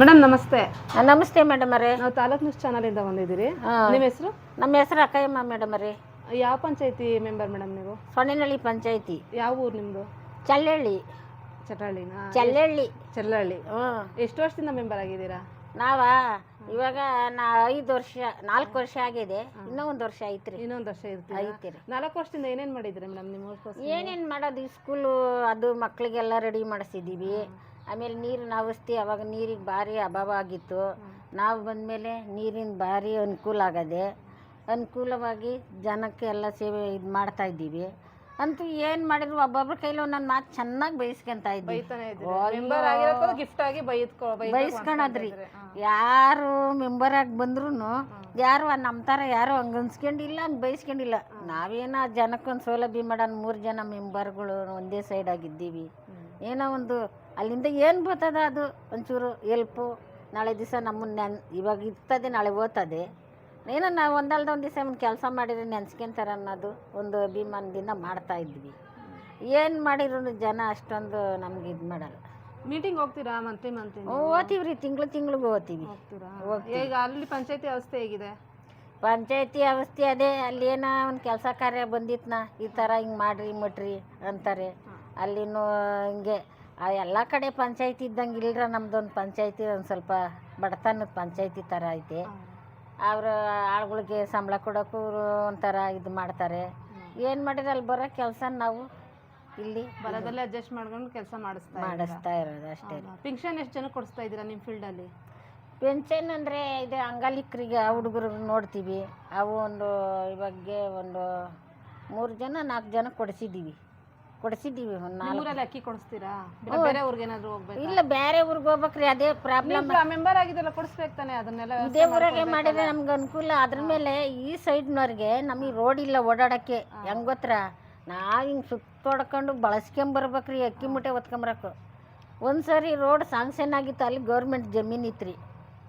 Madam ನಮಸ್ತೆ. ನಮಸ್ತೆ madam ಅರೇ ನಾವು ತಾಲೂಕ್ ನ್ಯೂಸ್ ಇಂದ ಬಂದಿದ್ದೀರಿ. ನಿಮ್ಮ ಹೆಸರು? ನಮ್ಮ ಹೆಸರು ಅಕ್ಕಯ್ಯಮ್ಮ ಮೇಡಮ್ ಅರೇ ಯಾವ ಪಂಚಾಯತಿ ಮೆಂಬರ್ ಮೇಡಮ್ ನೀವು? ಸೊನ್ನೆನಹಳ್ಳಿ ಪಂಚಾಯತಿ. ಯಾವ ಊರು ನಿಮ್ಮದು ಚಳ್ಳಹಳ್ಳಿ ಚಟಹಳ್ಳಿನಾ ಚಳ್ಳಹಳ್ಳಿ ಹ್ಮ್. ಎಷ್ಟು ವರ್ಷದಿಂದ ಮೆಂಬರ್ ಆಗಿದ್ದೀರಾ? ನಾವಾ ಇವಾಗ ನಾ ಐದು ವರ್ಷ ನಾಲ್ಕು ವರ್ಷ ಆಗಿದೆ. ಇನ್ನೂ ಒಂದು ವರ್ಷ ಐತ್ರಿ. ಇನ್ನೊಂದು ವರ್ಷ ಐತ್ರಿ. ನಾಲ್ಕು ವರ್ಷದಿಂದ ಏನೇನು ಮಾಡಿದ್ರಿ ಮೇಡಮ್ ನಿಮ್ಮ? ಏನೇನು ಮಾಡೋದು? ಈ ಸ್ಕೂಲು ಅದು ಮಕ್ಕಳಿಗೆಲ್ಲ ರೆಡಿ ಮಾಡಿಸಿದ್ದೀವಿ. ಆಮೇಲೆ ನೀರಿನ ಅವಸ್ಥೆ ಅವಾಗ ನೀರಿಗೆ ಭಾರಿ ಅಭಾವ ಆಗಿತ್ತು. ನಾವು ಬಂದಮೇಲೆ ನೀರಿನ ಭಾರಿ ಅನುಕೂಲ ಆಗದೆ ಅನುಕೂಲವಾಗಿ ಜನಕ್ಕೆ ಎಲ್ಲ ಸೇವೆ ಇದು ಮಾಡ್ತಾ ಇದ್ದೀವಿ. ಅಂತೂ ಏನು ಮಾಡಿದ್ರು ಒಬ್ಬೊಬ್ಬರ ಕೈಲಿ ಒಂದೊಂದು ಮಾತು ಚೆನ್ನಾಗಿ ಬಯಸ್ಕೊಂತ ಇದ್ದೀವಿ ಗಿಫ್ಟ್ ಆಗಿ ಬಯಸ್ಕೊಳದ್ರಿ ಯಾರು ಮೆಂಬರ್ ಆಗಿ ಬಂದ್ರು ಯಾರು ನಮ್ಮ ಥರ ಯಾರು ಹಂಗೆ ಅನ್ಸ್ಕೊಂಡಿಲ್ಲ ಹಂಗೆ ಬಯಸ್ಕೊಂಡಿಲ್ಲ ನಾವೇನೋ ಜನಕ್ಕೊಂದು ಸೌಲಭ್ಯ ಮಾಡೋಣ ಮೂರು ಜನ ಮೆಂಬರ್ಗಳು ಒಂದೇ ಸೈಡ್ ಆಗಿದ್ದೀವಿ. ಏನೋ ಒಂದು ಅಲ್ಲಿಂದ ಏನು ಬರ್ತದ ಅದು? ಒಂಚೂರು ಎಲ್ಪು ನಾಳೆ ದಿವಸ ನಮ್ಮನ್ನು ನೆನ್ ಇವಾಗ ಇರ್ತದೆ ನಾಳೆ ಓದ್ತದೆ. ಏನೋ ನಾವು ಒಂದಲ್ದ ಒಂದು ದಿವಸ ಒಂದು ಕೆಲಸ ಮಾಡಿದ್ರೆ ನೆನ್ಸ್ಕೊಂತಾರೆ ಅನ್ನೋದು ಒಂದು ಅಭಿಮಾನದಿಂದ ಮಾಡ್ತಾ ಇದ್ವಿ. ಏನು ಮಾಡಿದ್ರು ಜನ ಅಷ್ಟೊಂದು ನಮ್ಗೆ ಇದು ಮಾಡಲ್ಲ. ಮೀಟಿಂಗ್ ಹೋಗ್ತೀರಾ ಮಂತ್ಲಿ ಮಂತ್ಲಿ ಓದ್ತೀವ್ರಿ ತಿಂಗಳು ತಿಂಗ್ಳಿಗೆ ಓದ್ತೀವಿ. ಈಗ ಅಲ್ಲಿ ಪಂಚಾಯತಿ ವ್ಯವಸ್ಥೆ ಹೇಗಿದೆ? ಪಂಚಾಯತಿ ಅವಸ್ಥೆ ಅದೇ ಅಲ್ಲಿ ಏನೋ ಒಂದು ಕೆಲಸ ಕಾರ್ಯ ಬಂದಿತ್ನಾ ಈ ಥರ ಹಿಂಗೆ ಮಾಡ್ರಿ ಮಟ್ರಿ ಅಂತಾರೆ. ಅಲ್ಲಿನೂ ಹಿಂಗೆ ಆ ಎಲ್ಲ ಕಡೆ ಪಂಚಾಯತಿ ಇದ್ದಂಗೆ ಇಲ್ರ ನಮ್ದೊಂದು ಪಂಚಾಯತಿ ಒಂದು ಸ್ವಲ್ಪ ಬಡತನದ ಪಂಚಾಯತಿ ಥರ ಐತೆ. ಅವರ ಆಳುಗಳಿಗೆ ಸಂಬಳ ಕೊಡೋಕ್ಕೂ ಒಂಥರ ಇದು ಮಾಡ್ತಾರೆ. ಏನು ಮಾಡಿದ್ರೆ ಅಲ್ಲಿ ಬರೋ ಕೆಲಸ ನಾವು ಇಲ್ಲಿ ಬರೋದಲ್ಲೇ ಅಡ್ಜಸ್ಟ್ ಮಾಡ್ಕೊಂಡು ಕೆಲಸ ಮಾಡಿಸ್ತಾ ಮಾಡಿಸ್ತಾ ಇರೋದು ಅಷ್ಟೇ ಪಿಂಕ್ಷನ್ ಎಷ್ಟು ಜನ ಕೊಡಿಸ್ತಾ ಇದ್ದೀರಾ ನಿಮ್ಮ ಫೀಲ್ಡಲ್ಲಿ ಪೆನ್ಷನ್ ಅಂದರೆ ಇದು ಅಂಗಲಿಕರಿಗೆ ಹುಡುಗರು ನೋಡ್ತೀವಿ. ಅವು ಒಂದು ಇವಾಗೆ ಒಂದು ಮೂರು ಜನ ನಾಲ್ಕು ಜನ ಕೊಡಿಸಿದ್ದೀವಿ ಕೊಡಿಸಿದ್ದೀವಿ ಒಂದು ನಾಲ್ಕು. ಅಕ್ಕಿ ಕೊಡಿಸ್ತೀರಾ? ಬೇರೆ- ಬೇರೆ ಊರಿಗೆ ಏನಾದ್ರು ಹೋಗ್ಬೇಕು? ಇಲ್ಲ ಬೇರೆ ಊರಿಗೆ ಹೋಗ್ಬೇಕ್ರಿ ಅದೇ ಪ್ರಾಬ್ಲಮ್ ಮೆಂಬರ್ ಆಗಿದ್ದೆಲ್ಲ ಕೊಡಿಸ್ಬೇಕು ತಾನೆ ಅದನ್ನೆಲ್ಲ ಇದೇ ಊರಾಗೆ ಮಾಡಿದ್ರೆ ನಮ್ಗೆ ಅನುಕೂಲ. ಅದ್ರ ಮೇಲೆ ಈ ಸೈಡ್ನವ್ರಿಗೆ ನಮಗೆ ರೋಡ್ ಇಲ್ಲ ಓಡಾಡಕ್ಕೆ. ಹೆಂಗ್ ಗೊತ್ತರ ನಾವು ಹಿಂಗೆ ಸುತ್ತೊಡ್ಕೊಂಡು ಬಳಸ್ಕೊಂಬರ್ಬೇಕ್ರಿ ಅಕ್ಕಿ ಮುಟ್ಟೆ ಹೊತ್ಕೊಂಬರಕ್ಕೆ ಒಂದು ಸರಿ ರೋಡ್ ಸಾಂಕ್ಷನ್ ಆಗಿತ್ತು ಅಲ್ಲಿ ಗೌರ್ಮೆಂಟ್ ಜಮೀನು ಇತ್ರಿ.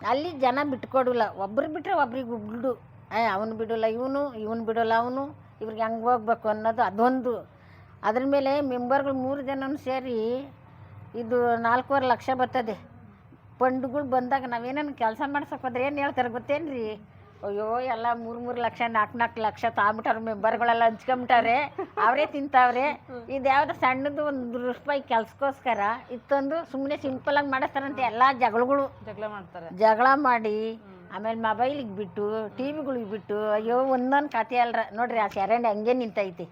ಅಲ್ಲಿ ಜನ ಬಿಟ್ಕೊಡಲ್ಲ. ಒಬ್ರು ಬಿಟ್ರೆ ಒಬ್ರಿಗೆ ಬಿಡು ಏ ಅವನು ಬಿಡೋಲ್ಲ ಇವನು ಇವನು ಬಿಡೋಲ್ಲ ಅವನು. ಇವ್ರಿಗೆ ಹೆಂಗೆ ಹೋಗ್ಬೇಕು ಅನ್ನೋದು ಅದೊಂದು. ಅದ್ರ ಮೇಲೆ ಮೆಂಬರ್ಗಳು ಮೂರು ಜನನೂ ಸೇರಿ ಇದು ನಾಲ್ಕೂವರೆ ಲಕ್ಷ ಬರ್ತದೆ. ಫಂಡ್ಗಳು ಬಂದಾಗ ನಾವೇನೇನು ಕೆಲಸ ಮಾಡ್ಸಕ್ಕೆ ಹೋದ್ರೆ ಏನು ಹೇಳ್ತಾರೆ ಗೊತ್ತೇನ್ರಿ? ಅಯ್ಯೋ ಎಲ್ಲ ಮೂರು ಮೂರು ಲಕ್ಷ ನಾಲ್ಕು ನಾಲ್ಕು ಲಕ್ಷ ತಾಂಬಿಟ್ಟಾರ ಮೆಂಬರ್ಗಳೆಲ್ಲ ಹಂಚ್ಕೊಂಬಿಟ್ಟಾರೆ. ಅವರೇ ತಿಂತಾವ್ರೆ. ಇದು ಯಾವ್ದು ಸಣ್ಣದು ಒಂದು ರೂಪಾಯಿ ಕೆಲ್ಸಕ್ಕೋಸ್ಕರ ಇತ್ತೊಂದು ಸುಮ್ಮನೆ ಸಿಂಪಲಾಗಿ ಮಾಡಿಸ್ತಾರಂತೆ ಎಲ್ಲ ಜಗಳಗಳು. ಜಗಳ ಮಾಡ್ತಾರೆ. ಜಗಳ ಮಾಡಿ ಆಮೇಲೆ ಮೊಬೈಲಿಗೆ ಬಿಟ್ಟು ಟಿ ವಿಗಳಿಗೆ ಬಿಟ್ಟು ಅಯ್ಯೋ ಒಂದೊಂದು ಕತೆ ಅಲ್ರ. ನೋಡ್ರಿ ಆ ಚರಂಡಿ ಹಂಗೆ ನಿಂತೈತಿ.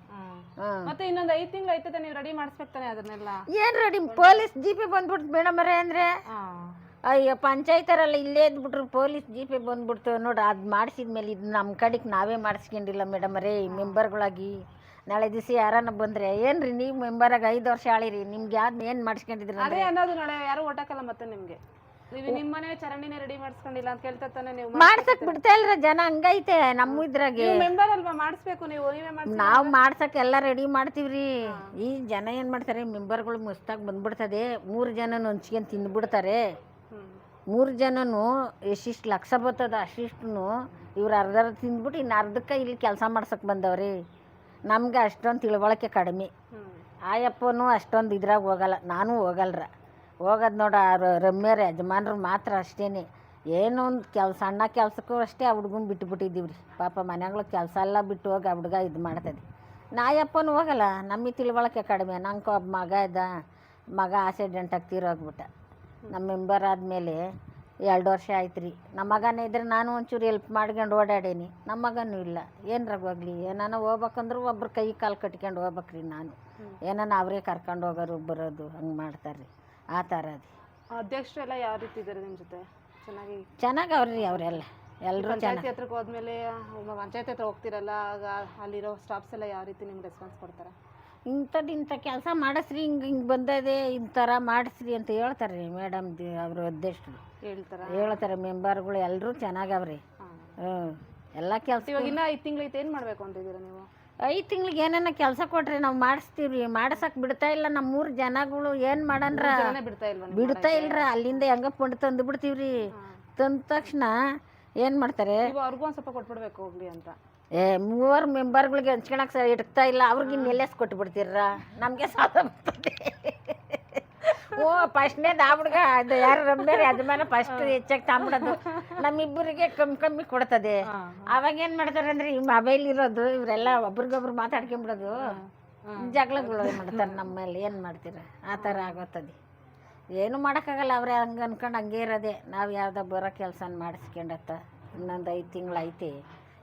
ಮತ್ತೆ ಇನ್ನೊಂದು ಐದು ತಿಂಗಳು ಐತೆ ನೀವು ರೆಡಿ ಮಾಡ್ಸ್ಬೇಕಾನೆ ಅದನ್ನೆಲ್ಲ? ಏನ್ ರೆಡಿ ಪೊಲೀಸ್ ಜೀಪಿ ಬಂದ್ಬಿಡ್ತು ಮೇಡಮ್ ಮೇಡಮರೇ ಅಂದ್ರೆ. ಅಯ್ಯೋ ಪಂಚಾಯತರೆಲ್ಲ ಇಲ್ಲೇ ಇದ್ಬಿಟ್ರು ಪೊಲೀಸ್ ಜಿ ಪಿ ಬಂದ್ಬಿಡ್ತು ನೋಡ್ರಿ ಅದು ಮಾಡ್ಸಿದ್ಮೇಲೆ ಇದು ನಮ್ಮ ಕಡೆಗೆ ನಾವೇ ಮಾಡಿಸ್ಕೊಂಡಿಲ್ಲ ಮೇಡಮ್ ರೇ ಮೆಂಬರ್ಗಳಾಗಿ. ನಾಳೆ ದಿವಸ ಯಾರನ್ನ ಬಂದ್ರೆ ಏನ್ರಿ ನೀವು ಮೆಂಬರಾಗಿ ಐದು ವರ್ಷ ಆಳಿರಿ ನಿಮ್ಗೆ ಯಾವ್ದು ಏನು ಮಾಡಿಸ್ಕೊಂಡಿದ್ರಿ ಅದೇ ಅನ್ನೋದು ನಾಳೆ ಯಾರು ಓಟಾಕಲ್ಲ ಮತ್ತೆ ನಿಮ್ಗೆ. ನೀವು ನಿಮ್ಮನೆ ಚರಂಡಿನ ರೆಡಿ ಮಾಡಿಸ್ಕೊಂಡಿಲ್ಲ ಅಂತ ಹೇಳ್ತಾ ತಾನೆ ನೀವು ಮಾಡ್ಸಕ್ ಬಿಡ್ತಾ ಇಲ್ರ ಜನ ಹಂಗೈತೆ ನಮ್ಮ ಇದ್ರಾಗೆ. ಮೆಂಬರ್ ಅಲ್ವಾ? ಮಾಡಿಸ್ಬೇಕು ನೀವು ನೀವೇ ಮಾಡಿ ನಾವು ಮಾಡ್ಸಕ್ ಎಲ್ಲ ರೆಡಿ ಮಾಡ್ತೀವ್ರಿ. ಈ ಜನ ಏನು ಮಾಡ್ತಾರೆ ಮೆಂಬರ್ಗಳು ಮುಸ್ತಾಗ್ ಬಂದ್ಬಿಡ್ತದೆ. ಮೂರು ಜನ ಹಂಚ್ಕೊಂಡು ತಿಂದ್ಬಿಡ್ತಾರೆ. ಮೂರು ಜನನು ಎಷ್ಟಿಷ್ಟು ಲಕ್ಷ ಬರ್ತದ ಅಷ್ಟಿಷ್ಟು ಇವ್ರು ಅರ್ಧ ಅರ್ಧ ತಿಂದ್ಬಿಟ್ಟು ಇನ್ನು ಅರ್ಧಕ್ಕೆ ಇಲ್ಲಿ ಕೆಲಸ ಮಾಡ್ಸಕ್ಕೆ ಬಂದವ್ರಿ. ನಮ್ಗೆ ಅಷ್ಟೊಂದು ತಿಳುವಳಿಕೆ ಕಡಿಮೆ. ಆಯಪ್ಪನೂ ಅಷ್ಟೊಂದು ಇದ್ರಾಗ ಹೋಗಲ್ಲ ನಾನು ಹೋಗಲ್ರ. ಹೋಗೋದು ನೋಡ ರಮ್ಯರ ಯಜಮಾನ್ರು ಮಾತ್ರ ಅಷ್ಟೇನೆ. ಏನೋ ಒಂದು ಕೆಲಸ ಸಣ್ಣ ಕೆಲಸಕ್ಕೂ ಅಷ್ಟೇ ಆ ಹುಡ್ಗನ್ ಬಿಟ್ಟುಬಿಟ್ಟಿದ್ದೀವಿ ರೀ ಪಾಪ ಮನೆಗಳ ಕೆಲಸ ಎಲ್ಲ ಬಿಟ್ಟು ಹೋಗಿ ಆ ಹುಡ್ಗ ಇದು ಮಾಡ್ತದೆ. ನಾಯಪ್ಪನೂ ಹೋಗಲ್ಲ ನಮ್ಮಿ ತಿಳುವಳಿಕೆ ಕಡಿಮೆ. ನಂಗೆ ಒಬ್ಬ ಮಗ ಇದ್ದ ಮಗ ಆಕ್ಸಿಡೆಂಟಾಗಿ ತೀರೋಗ್ಬಿಟ್ಟ. ನಮ್ಮ ಮೆಂಬರ್ ಆದಮೇಲೆ ಎರಡು ವರ್ಷ ಆಯ್ತು ರೀ ನಮ್ಮ ಮಗನೇ ಇದ್ರೆ ನಾನು ಒಂಚೂರು ಹೆಲ್ಪ್ ಮಾಡ್ಕೊಂಡು ಓಡಾಡೇನಿ. ನಮ್ಮ ಮಗನೂ ಇಲ್ಲ. ಏನ್ರಾಗ ಹೋಗ್ಲಿ ಏನಾನ ಹೋಗ್ಬೇಕಂದ್ರೂ ಒಬ್ರು ಕೈ ಕಾಲು ಕಟ್ಕೊಂಡು ಹೋಗ್ಬೇಕ್ರಿ ನಾನು. ಏನಾನ ಅವರೇ ಕರ್ಕೊಂಡು ಹೋಗೋರು ಬರೋದು ಹಂಗೆ ಮಾಡ್ತಾರೆ ರೀ ಆ ಥರ ಅದು. ಅಧ್ಯಕ್ಷರು ಎಲ್ಲ ಯಾವ ರೀತಿ ಇದ್ದಾರೆ ನಿಮ್ಮ ಜೊತೆ? ಚೆನ್ನಾಗಿ ಚೆನ್ನಾಗಿ ಅವ್ರಿ ಅವರೆಲ್ಲ ಎಲ್ಲರೂ ಪಂಚಾಯತಿ ಚೆನ್ನಾಗಿ. ಹತ್ರಕ್ಕೆ ಹೋದ್ಮೇಲೆ ಪಂಚಾಯತಿ ಹತ್ರ ಹೋಗ್ತಿರಲ್ಲ ಆಗ ಅಲ್ಲಿರೋ ಸ್ಟಾಫ್ಸ್ ಎಲ್ಲ ಯಾವ ರೀತಿ ನಿಮ್ಗೆ ರೆಸ್ಪಾನ್ಸ್ ಕೊಡ್ತಾರೆ? ಇಂಥದ್ದು ಇಂಥ ಕೆಲಸ ಮಾಡಿಸ್ರಿ ಹಿಂಗೆ ಹಿಂಗೆ ಬಂದದೆ ಇಂಥರ ಥರ ಮಾಡಿಸ್ರಿ ಅಂತ ಹೇಳ್ತಾರೆ ರೀ ಮೇಡಮ್ ಅವರು ಅಧ್ಯಕ್ಷರು. ಹೇಳ್ತಾರೆ? ಹೇಳ್ತಾರೆ ಮೆಂಬರ್ಗಳು ಎಲ್ಲರೂ ಚೆನ್ನಾಗವ್ರಿ ಹ್ಞೂ ಎಲ್ಲ ಕೆಲಸ ಇವಾಗ ಇನ್ನ ಐದು ತಿಂಗಳು ಐತೆ ಏನು ಮಾಡ್ಬೇಕು ಅಂತಿದ್ದೀರಾ ನೀವು? ಐದು ತಿಂಗ್ಳಿಗೆ ಏನೇನ ಕೆಲಸ ಕೊಟ್ರಿ ನಾವು ಮಾಡಿಸ್ತೀವಿ ರೀ ಮಾಡ್ಸಕ್ಕೆ ಬಿಡ್ತಾ ಇಲ್ಲ ನಮ್ಮ ಮೂರು ಜನಗಳು. ಏನು ಮಾಡನ್ರ ಬಿಡ್ತಾ ಇಲ್ವಾ ನಿಮ್ಗೆ ಬಿಡ್ತಾ ಇಲ್ರ. ಅಲ್ಲಿಂದ ಹೆಂಗ ಪುಂಡ್ ತಂದು ಬಿಡ್ತೀವ್ರಿ. ತಂದ ತಕ್ಷಣ ಏನು ಮಾಡ್ತಾರೆ? ಅವ್ರಿಗೂ ಒಂದು ಸ್ವಲ್ಪ ಕೊಟ್ಬಿಡ್ಬೇಕು ಹೋಗ್ಲಿ ಅಂತ. ಏ ಮೂವರು ಮೆಂಬರ್ಗಳಿಗೆ ಹಂಚ್ಕೊಳಕ್ ಇಡ್ತಾ ಇಲ್ಲ. ಅವ್ರಿಗೆ ಇನ್ನೆಲ್ಲೆಸ್ ಕೊಟ್ಟು ಬಿಡ್ತೀರ ನಮಗೆ ಸಾಲ ಬರ್ತದೆ. ಓ ಫಸ್ಟ್ನೇದು ಆ ಹುಡುಗ. ಅದು ಯಾರು ರಮ್ಮೇರಿ ಯಜಮಾನ ಫಸ್ಟ್ ಹೆಚ್ಚಾಗಿ ತಾಂಬಿಡೋದು ನಮ್ಮಿಬ್ಬರಿಗೆ ಕಮ್ಮಿ ಕಮ್ಮಿ ಕೊಡ್ತದೆ. ಅವಾಗ ಏನು ಮಾಡ್ತಾರೆ ಅಂದ್ರೆ ಈ ಮೊಬೈಲ್ ಇರೋದು ಇವರೆಲ್ಲ ಒಬ್ರಿಗೊಬ್ರು ಮಾತಾಡ್ಕೊಂಬಿಡೋದು. ಜಗಳಗಳು ಮಾಡ್ತಾರೆ ನಮ್ಮಲ್ಲಿ ಮೇಲೆ? ಏನು ಮಾಡ್ತೀರ? ಆ ಥರ ಆಗೋತದೆ. ಏನು ಮಾಡೋಕ್ಕಾಗಲ್ಲ. ಅವರೇ ಹಂಗೆ ಅನ್ಕೊಂಡು ಹಂಗೆ ಇರೋದೆ. ನಾವು ಯಾವುದೋ ಬರೋ ಕೆಲಸ ಮಾಡಿಸ್ಕೊಂಡತ್ತ. ಇನ್ನೊಂದು ಐದು ತಿಂಗಳು ಐತಿ.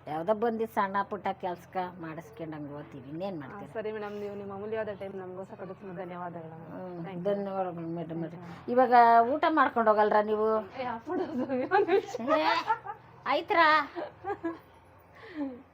ಯಾವುದೋ ಬಂದಿದ್ದು ಸಣ್ಣ ಪುಟ್ಟ ಕೆಲ್ಸಕ್ಕೆ ಮಾಡಿಸ್ಕೊಂಡ್ ಹಂಗೆ ಓದ್ತೀವಿ ಇನ್ನೇನು ಮಾಡ್ತೀವಿ ಸರಿ ಮೇಡಮ್ ನೀವು ನಿಮ್ಮ ಅಮೂಲ್ಯವಾದ ಟೈಮ್ ನಮಗೋಸ್ಕರ ಕೊಡೋದಕ್ಕೆ ಧನ್ಯವಾದಗಳು ಮೇಡಮ್. ಇವಾಗ ಊಟ ಮಾಡ್ಕೊಂಡು ಹೋಗಲ್ರ ನೀವು? ಆಯ್ತ್ರಾ?